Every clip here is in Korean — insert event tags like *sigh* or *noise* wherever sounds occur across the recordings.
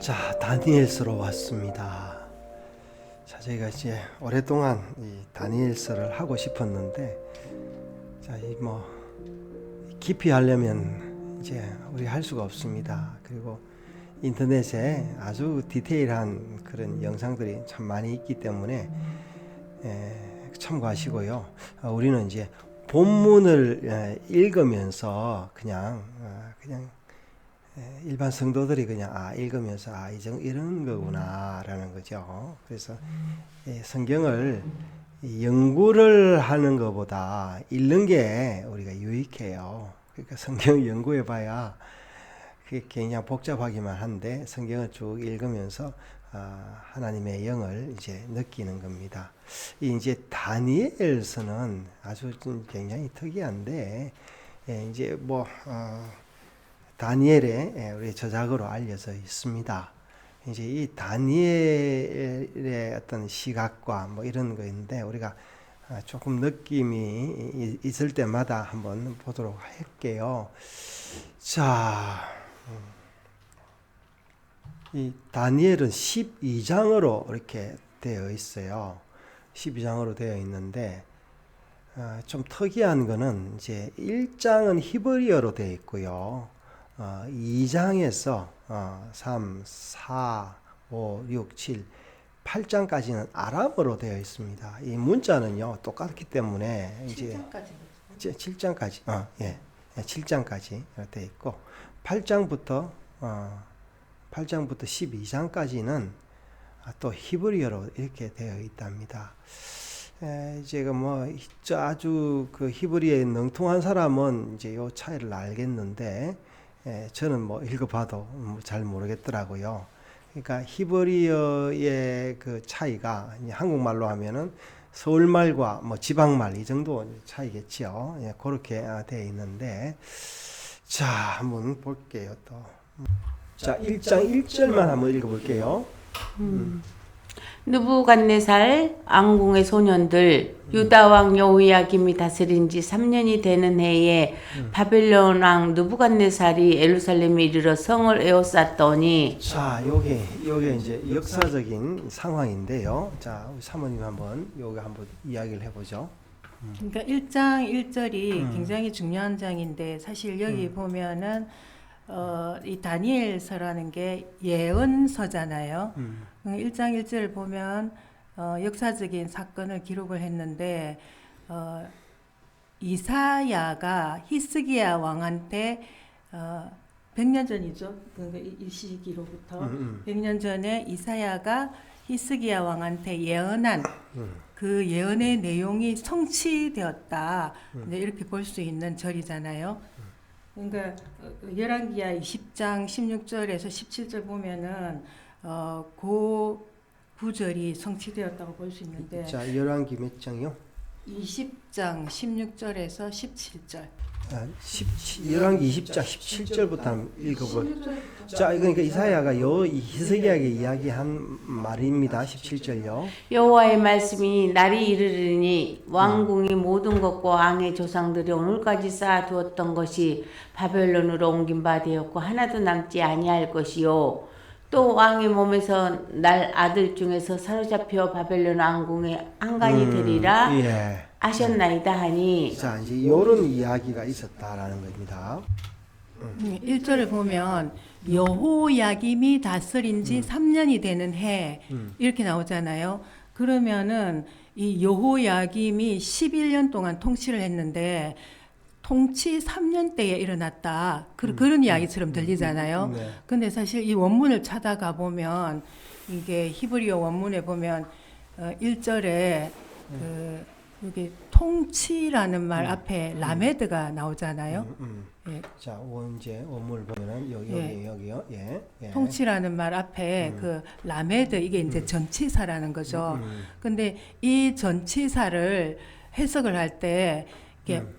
자, 다니엘서로 왔습니다. 자, 저희가 이제 오랫동안 이 다니엘서를 하고 싶었는데, 자, 이 뭐 깊이 하려면 이제 우리 할 수가 없습니다. 그리고 인터넷에 아주 디테일한 그런 영상들이 참 많이 있기 때문에 에, 참고하시고요. 어, 우리는 이제 본문을 에, 읽으면서 그냥 어, 그냥 에, 일반 성도들이 그냥 아 읽으면서 아 이정 이런 거구나라는 거죠. 그래서 이 성경을 이 연구를 하는 것보다 읽는 게 우리가 유익해요. 그러니까 성경 *laughs* 연구해 봐야 그게 굉장히 복잡하기만 한데 성경을 쭉 읽으면서 아, 하나님의 영을 이제 느끼는 겁니다. 이 이제 다니엘서는 아주 좀 굉장히 특이한데 예, 이제 뭐 어, 다니엘의 예, 우리 저작으로 알려져 있습니다. 이제 이 다니엘의 어떤 시각과 뭐 이런 거인데 우리가 아, 조금 느낌이 이- 있을 때마다 한번 보도록 할게요. 자, 음. 이 다니엘은 12장으로 이렇게 되어 있어요. 12장으로 되어 있는데 아, 좀 특이한 거는 이제 1장은 히브리어로 되어 있고요. 어, 2장에서 어, 3, 4, 5, 6, 7, 8장까지는 아람어로 되어 있습니다. 이 문자는요 똑같기 때문에 이제 7장까지, 어, 예, 7장까지 되어 있고 8장부터 어, 8장부터 12장까지는 또 히브리어로 이렇게 되어 있답니다. 에, 제가 뭐저 아주 그 히브리어에 능통한 사람은 이제 요 차이를 알겠는데 에, 저는 뭐 읽어봐도 뭐잘 모르겠더라고요. 그러니까 히브리어의 그 차이가 한국말로 하면은 서울말과 뭐 지방말 이 정도 차이겠지요. 예, 그렇게 아, 되어 있는데 자 한번 볼게요 또. 자 1장 1절만 한번 읽어볼게요. 느부갓네살 왕궁의 소년들 유다 왕 여호야김이 다스린 지 3년이 되는 해에 바벨론 왕 느부갓네살이 예루살렘에 이르러 성을 에워쌌더니 자, 요게 요게 이제 역사적인 상황인데요. 자, 우리 사모님 한번 요게 한번 이야기를 해 보죠. 그러니까 1장 1절이 음. 굉장히 중요한 장인데 사실 여기 보면은 어, 이 다니엘서라는 게 예언서잖아요. 음, 음, 1장 1절을 보면 어, 역사적인 사건을 기록을 했는데 어, 이사야가 히스기야 왕한테 어, 100년 전이죠. 그러니까 이, 이 시기로부터 음, 100년 전에 이사야가 히스기야 왕한테 예언한 음, 그 예언의 내용이 성취되었다. 음. 이렇게 볼 수 있는 절이잖아요. 그러니까 어, 열왕기야 20장 16절에서 17절 보면은 어, 그 구절이 성취되었다고 볼 수 있는데 자, 열왕기 몇 장이요? 20장 16절에서 17절. 아, 17, 열왕기 20장 17절부터 한번 읽어볼. 자, 그러니까 이사야가 요 히스기야에게 이야기한 말입니다. 17절요. 여호와의 말씀이 날이 이르르니 왕궁이 모든 것과 왕의 조상들이 오늘까지 쌓아두었던 것이 바벨론으로 옮긴 바 되었고 하나도 남지 아니할 것이요 또 왕의 몸에서 날 아들 중에서 사로잡혀 바벨론 왕궁에 한간이 음, 되리라 예. 아셨나이다 하니 자, 이제 요런 이야기가 있었다라는 겁니다. 1절을 음, 보면 여호야김이 다스린 지 3년이 되는 해 음. 이렇게 나오잖아요. 그러면은 이 여호야김이 11년 동안 통치를 했는데 통치 3년 때에 일어났다. 그, 그런 이야기처럼 들리잖아요. 네. 근데 사실 이 원문을 찾아가 보면 이게 히브리어 원문에 보면 어, 1절에 그 여기 통치라는 말 앞에 라메드가 나오잖아요. 음, 음. 예. 자, 원제 원물 보면은 여기 예. 여기 여기 요. 예. 예. 통치라는 말 앞에 그 라메드 이게 이제 전치사라는 거죠. 음, 근데 이 전치사를 해석을 할때 이게 음.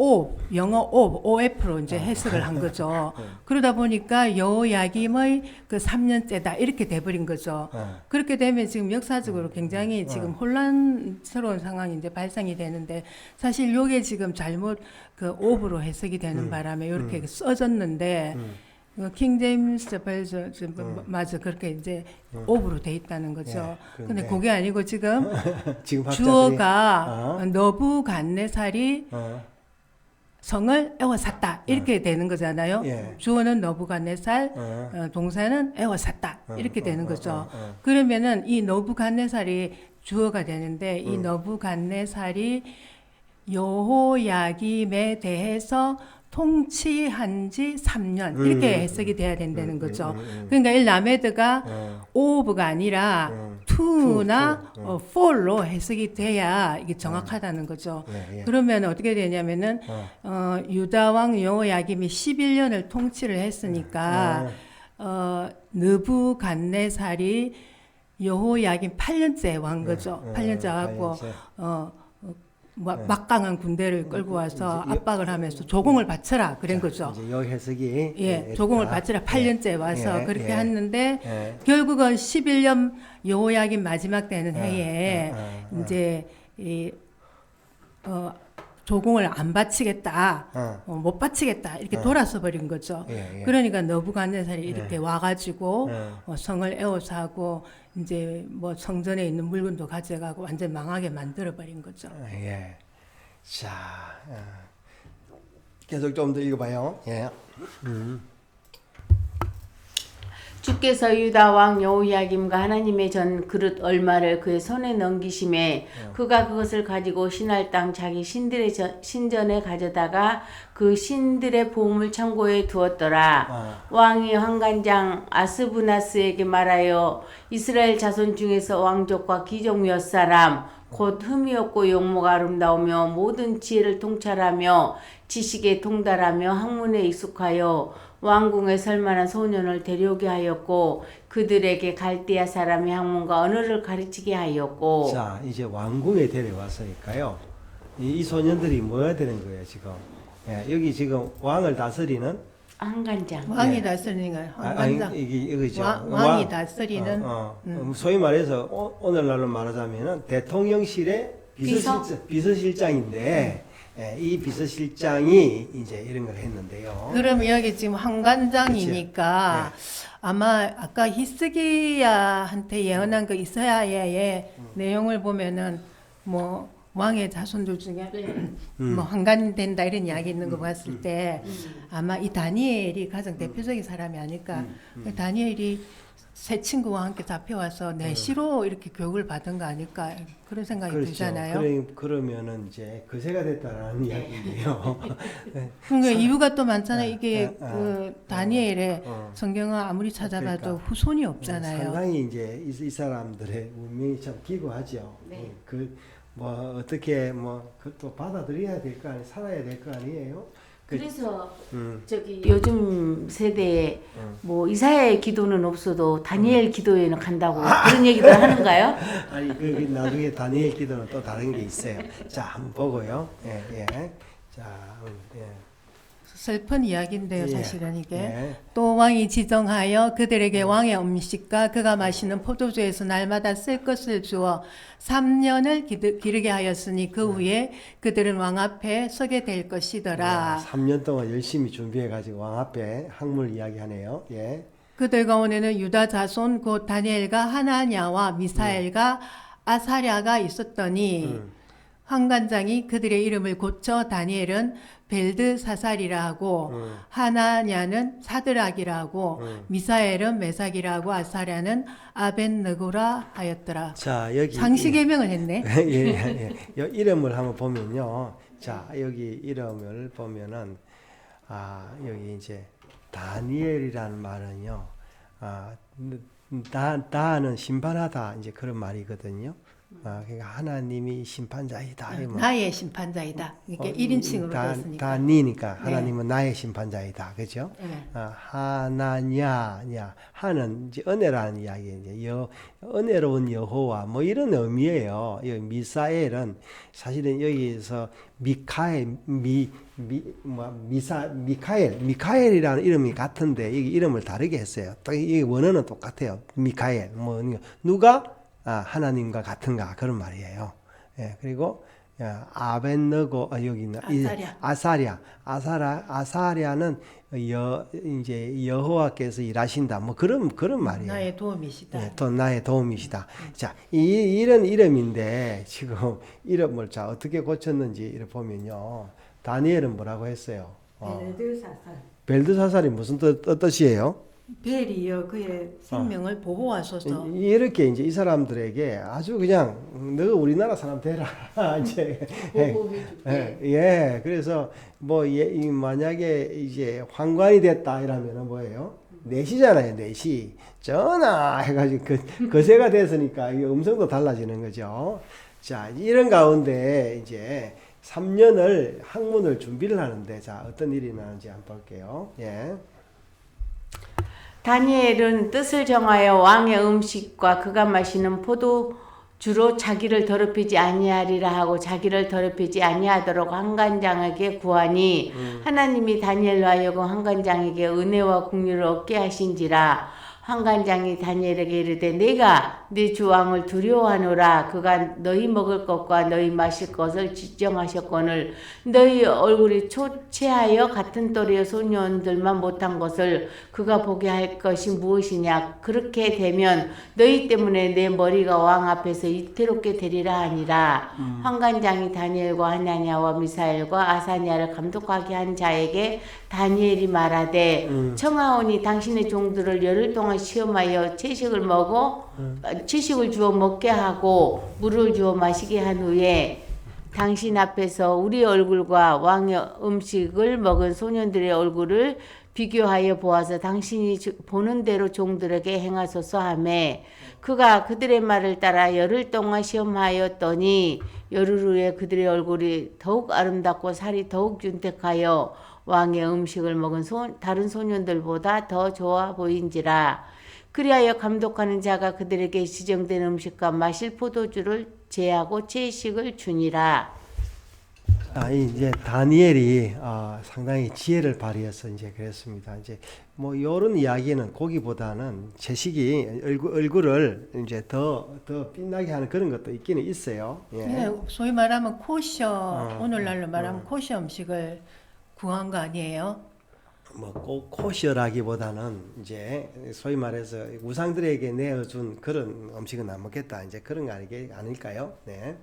O 영어 O OF로 이제 해석을 한 거죠. *laughs* 네. 그러다 보니까 여호야김의 그 3년째다 이렇게 돼버린 거죠. 어. 그렇게 되면 지금 역사적으로 굉장히 지금 혼란스러운 상황이 이제 발생이 되는데 사실 요게 지금 잘못 그 오브로 해석이 되는 음. 바람에 이렇게 음. 써졌는데 음. 킹 제임스 뭐- 맞아 그렇게 이제 오브로 돼 있다는 거죠. 예, 근데 그게 아니고 지금 *laughs* 지금 주어가 어. 너부갓네살이 어, 성을 애워쌌다 이렇게 되는 거잖아요. 예. 주어는 너부갓네살, 어, 어, 동사는 애워쌌다 어, 이렇게 어, 되는 어, 거죠. 어, 어. 그러면은 이 너부갓네살이 주어가 되는데 이 음. 너부갓네살이 여호야김에 대해서 통치한 지 3년 이렇게 음, 해석이 돼야 된다는 음, 거죠. 음, 음, 음. 그러니까 이 라메드가 어, 오브가 아니라 음. 투나 투, 투, 어, 폴로 해석이 돼야 이게 정확하다는 거죠. 네, 예. 그러면 어떻게 되냐면은 어. 어, 유다 왕 여호야김이 11년을 통치를 했으니까 어, 어, 느부갓네살이 여호야김 8년째 왕 거죠. 어, 8년째 하고 팔년째. 어, 어, 마- 네. 막강한 군대를 끌고 와서 이제 여- 압박을 하면서 조공을 바쳐라 그런 거죠. 이제 여 해석이 예, 예, 조공을 아, 바쳐라 8년째 와서 예, 그렇게 예. 했는데 예. 결국은 11년 여호야김 마지막 되는 해에 어, 어, 어. 이제 이 어, 조공을 안 바치겠다, 어. 어, 못 바치겠다 이렇게 어. 돌아서 버린 거죠. 예, 예. 그러니까 너부갓네살이 이렇게 예. 와가지고 예. 어, 성을 에워싸고 이제 뭐 성전에 있는 물건도 가져가고 완전 망하게 만들어 버린 거죠. 예. 자, 어. 계속 좀 더 읽어봐요. 예. 음. 주께서 유다 왕 여호야김과 하나님의 전 그릇 얼마를 그의 손에 넘기심에 그가 그것을 가지고 신할 땅 자기 신들의 전- 신전에 가져다가 그 신들의 보물 창고에 두었더라. 아. 왕이 환관장 아스부나스에게 말하여 이스라엘 자손 중에서 왕족과 귀족 몇 사람 곧 흠이 없고 용모가 아름다우며 모든 지혜를 통찰하며 지식에 통달하며 학문에 익숙하여 왕궁에 설만한 소년을 데려오게 하였고 그들에게 갈대아 사람의 학문과 언어를 가르치게 하였고 자, 이제 왕궁에 데려왔으니까요. 이, 이 소년들이 뭐야 되는 거예요, 지금? 예, 여기 지금 왕을 다스리는 한간장 왕이 예. 다스리는 아, 아니, 황관장 이게 이거죠. 왕, 왕- 왕이 다스리는 어, 어. 음, 소위 말해서 오, 오늘날로 말하자면은 대통령실의 비서? 비서실장, 비서실장인데 예, 이 비서실장이 이제 이런 걸 했는데요. 그럼 여기 지금 황관장이니까 아마 아까 히스기야한테 예언한 그 이사야의 내용을 보면은 뭐 왕의 자손들 중에 *clears throat* 뭐 한간 된다 이런 이야기 있는 거 봤을 때 아마 이 다니엘이 가장 대표적인 사람이 아닐까. 그 다니엘이 새 친구와 함께 잡혀와서 내시로 이렇게 교육을 받은 거 아닐까 그런 생각이 들잖아요. 그래, 그러면은 이제 거세가 됐다라는 이야기인데요. *laughs* 네. 그러니까 이유가 또 많잖아요. 아, 이게 아, 아. 그 다니엘의 어. 성경을 아무리 찾아봐도 그러니까. 후손이 없잖아요. 상당히 이제 이, 이 사람들의 운명이 참 기구하죠. 네. 그 뭐 어떻게 뭐 그것도 받아들여야 될 거 아니 살아야 될 거 아니에요. 그, 그래서 음, 저기 요즘 세대에 음. 뭐 이사야의 기도는 없어도 다니엘 기도에는 간다고 그런 얘기도 하는가요? *laughs* 아니 그 나중에 다니엘 기도는 또 다른 게 있어요. 자 한번 보고요. 예 예. 자 음, 예. 슬픈 이야기인데요, 예. 사실은 이게. 예. 또 왕이 지정하여 그들에게 왕의 음식과 그가 마시는 포도주에서 날마다 쓸 것을 주어 3년을 기르게 하였으니 그 후에 그들은 왕 앞에 서게 될 것이더라. 3년 동안 열심히 준비해 가지고 왕 앞에 학물 이야기하네요. 예. 그들 가운데는 유다 자손 곧 다니엘과 하나냐와 미사엘과 아사랴가 있었더니 음. 황관장이 그들의 이름을 고쳐 다니엘은 벨드사살이라 하고 음. 하나냐는 사드락이라 하고 음. 미사엘은 메삭이라 고 아사랴는 아벤느고라 하였더라. 자 여기 상시 개명을 했네. *laughs* 예, 예, 예. 여 이름을 한번 보면요. 자, 여기 이름을 보면은 아, 여기 이제 다니엘이라는 말은요. 아, 다 다는 심판하다 이제 그런 말이거든요. 아, 그러니까 하나님이 심판자이다. 이러면 나의 심판자이다. 이게 어, 1인칭으로 다, 됐으니까. 다 니니까 네. 하나님은 나의 심판자이다. 그죠? 네. 아, 하나냐, 냐, 하는 이제 은혜라는 이야기 이제 여 은혜로운 여호와 뭐 이런 의미예요. 이 미사엘은 사실은 여기서 미카엘 미 미 뭐 미사 미카엘 미카엘이라는 이름이 같은데 여기 이름을 다르게 했어요. 또이 원어는 똑같아요. 미카엘 뭐 누가 아, 하나님과 같은가 그런 말이에요. 예, 그리고 야, 아벤너고 아, 여기 이- 아사랴. 아사랴 아사라 아사랴는 여 이제 여호와께서 일하신다 뭐 그런 그런 말이에요. 나의 도움이시다. 예, 또 나의 도움이시다. 자, 이, 이런 이름인데 지금 *laughs* 이름을 자 어떻게 고쳤는지 이렇게 보면요. 다니엘은 뭐라고 했어요? 어, 벨드사살. 벨드사살이 무슨 뜻, 뜻이에요? 벨이여 그의 생명을 보호하소서. 이- 이렇게 이제 이 사람들에게 아주 그냥 너가 우리나라 사람 되라 *laughs* 이제 예, 예, 그래서 뭐 예, 이 만약에 이제 황관이 됐다 이러면은 뭐예요? 내시잖아요, 내시. 전화 해가지고 그 거세가 됐으니까 이 음성도 달라지는 거죠. 자, 이런 가운데 이제 3년을 학문을 준비를 하는데 자 어떤 일이 나는지 한번 볼게요. 예. 다니엘은 뜻을 정하여 왕의 음식과 그가 마시는 포도 주로 자기를 더럽히지 아니하리라 하고 자기를 더럽히지 아니하도록 한간장에게 구하니 하나님이 다니엘로 하여금 한간장에게 은혜와 국류를 얻게 하신지라 한간장이 다니엘에게 이르되 내가 네 주왕을 두려워하노라. 그가 너희 먹을 것과 너희 마실 것을 지정하셨거늘 너희 얼굴이 초췌하여 같은 또래의 소년들만 못한 것을 그가 보게 할 것이 무엇이냐? 그렇게 되면 너희 때문에 내 머리가 왕 앞에서 이태롭게 되리라 하니라. 환관장이 다니엘과 하나냐와 미사엘과 아사니아를 감독하게 한 자에게 다니엘이 말하되 청하오니 당신의 종들을 열흘 동안 시험하여 채식을 먹어 어, 채식을 주어 먹게 하고 물을 주어 마시게 한 후에 당신 앞에서 우리 얼굴과 왕의 음식을 먹은 소년들의 얼굴을 비교하여 보아서 당신이 주- 보는 대로 종들에게 행하소서 하매 그가 그들의 말을 따라 열흘 동안 시험하였더니 열흘 후에 그들의 얼굴이 더욱 아름답고 살이 더욱 윤택하여 왕의 음식을 먹은 소, 다른 소년들보다 더 좋아 보인지라 그리하여 감독하는 자가 그들에게 지정된 음식과 마실 포도주를 제하고 채식을 주니라. 아, 이 이제 다니엘이 아, 상당히 지혜를 발휘해서 이제 그랬습니다. 이제 뭐 이런 이야기는 거기보다는 채식이 얼굴, 얼굴을 이제 더 더 빛나게 하는 그런 것도 있기는 있어요. 예. 예, 소위 말하면 코셔 어, 오늘날로 말하면 코셔 음식을 구한 거 아니에요? 뭐꼭 코시라기보다는 이제 소위 말해서 우상들에게 내어준 그런 음식은 안 먹겠다. 이제 그런 거 아니게 아닐까요? 네.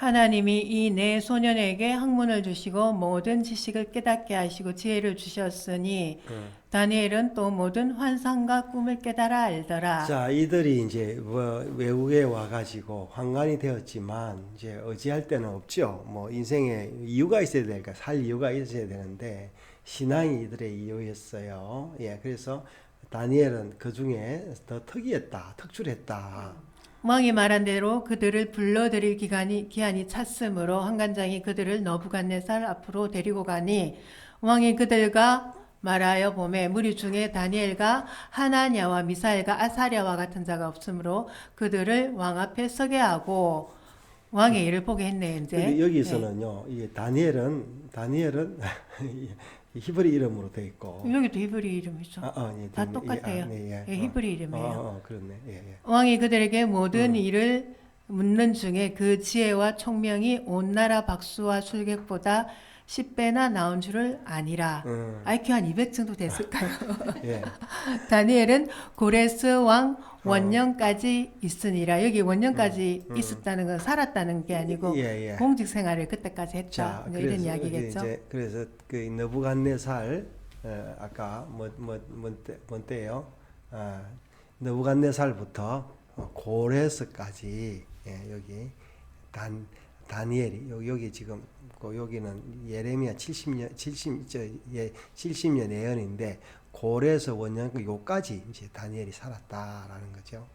하나님이 이 네 소년에게 학문을 주시고 모든 지식을 깨닫게 하시고 지혜를 주셨으니 다니엘은 또 모든 환상과 꿈을 깨달아 알더라. 자, 이들이 이제 뭐 외국에 와가지고 황관이 되었지만 이제 어찌할 데는 없죠. 뭐 인생에 이유가 있어야 되니까 살 이유가 있어야 되는데 신앙이 이들의 이유였어요. 예, 그래서 다니엘은 그 중에 더 특이했다, 특출했다. 왕이 말한 대로 그들을 불러들일 기간이 기한이 찼으므로 한간장이 그들을 너부갓네살 앞으로 데리고 가니 왕이 그들과 말하여 보매 무리 중에 다니엘과 하나냐와 미사엘과 아사랴와 같은 자가 없으므로 그들을 왕 앞에 서게 하고 왕의 일을 보게 했네 이제. 여기서는요, 이게 다니엘은 다니엘은 *laughs* 히브리 이름으로 돼 있고, 네. 여기도 히브리 이름이죠. 아, 아, 예, 다 예, 똑같아요. 아, 네, 예. 예, 히브리 이름이에요. 어, 어, 어, 그렇네. 예, 예. 왕이 그들에게 음. 모든 일을 묻는 중에 그 지혜와 총명이 온 나라 박수와 술객보다 10배나 나온 줄을 아니라 음, IQ 한 200 정도 됐을까요? 예. *laughs* 다니엘은 고레스 왕 원년까지 있으니라 여기 원년까지 음, 음. 있었다는 건 살았다는 게 아니고 예, 예. 공직 생활을 그때까지 했다 자, 뭐 이런 이야기겠죠. 이제 그래서 그 너부갓네살 어, 아까 뭐뭐뭔 뭔 때요? 아, 너부갓네살부터 어, 고레스까지 예, 여기 단 다니엘이 여기, 여기 지금 그 여기는 예레미야 70년 70저 예, 70년 예언인데 고레에서 원년 그 요까지 이제 다니엘이 살았다라는 거죠.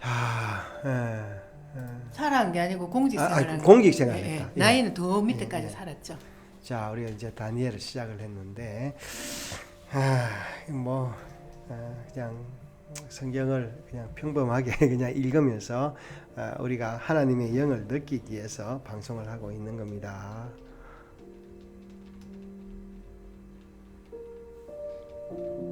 아, 예, 예. 살아한 게 아니고 공직 아, 아, 생활을 공직 생활했다. 예. 나이는 더 밑에까지 예, 예. 살았죠. 자, 우리가 이제 다니엘을 시작을 했는데, 아, 뭐, 아, 그냥 성경을 그냥 평범하게 *laughs* 그냥 읽으면서 아, 우리가 하나님의 영을 느끼기 위해서 방송을 하고 있는 겁니다. Thank you.